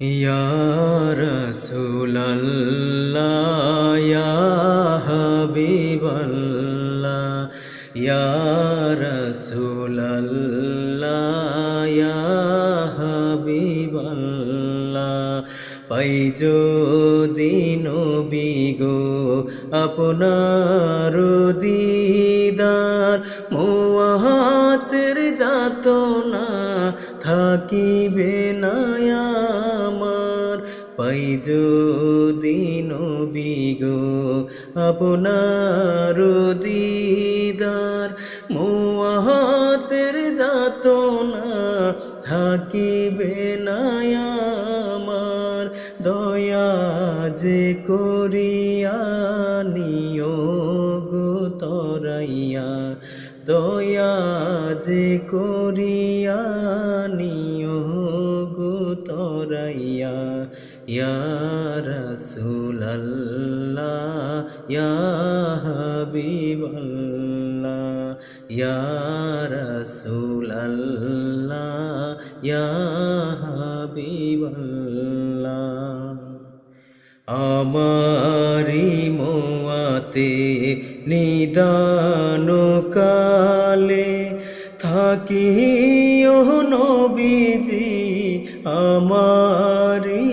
ইয়া রাসূলাল্লাহ, ইয়া হাবিবাল্লাহ, ইয়া রাসূলাল্লাহ, ইয়া হাবিবাল্লাহ। পাই যদি নবী গো, আপনার দিদার মোয়াতের যাত না থাকিবে না আমার পাই যদি নবী গো, আপনার দিদার মোয়াতের যাত না থাকিবে না আমার। দয়া যে করিয়া নিয়োগ তরাইয়া, দয়া যে করিয়া তরাইয়া ইয়া রাসূলাল্লাহ, ইয়া হাবিবাল্লাহ, ইয়া রাসূলাল্লাহ, ইয়া হাবিবাল্লাহ। আমারি মোয়াতে নিদান কালে থাকি ও নবীজি আমারি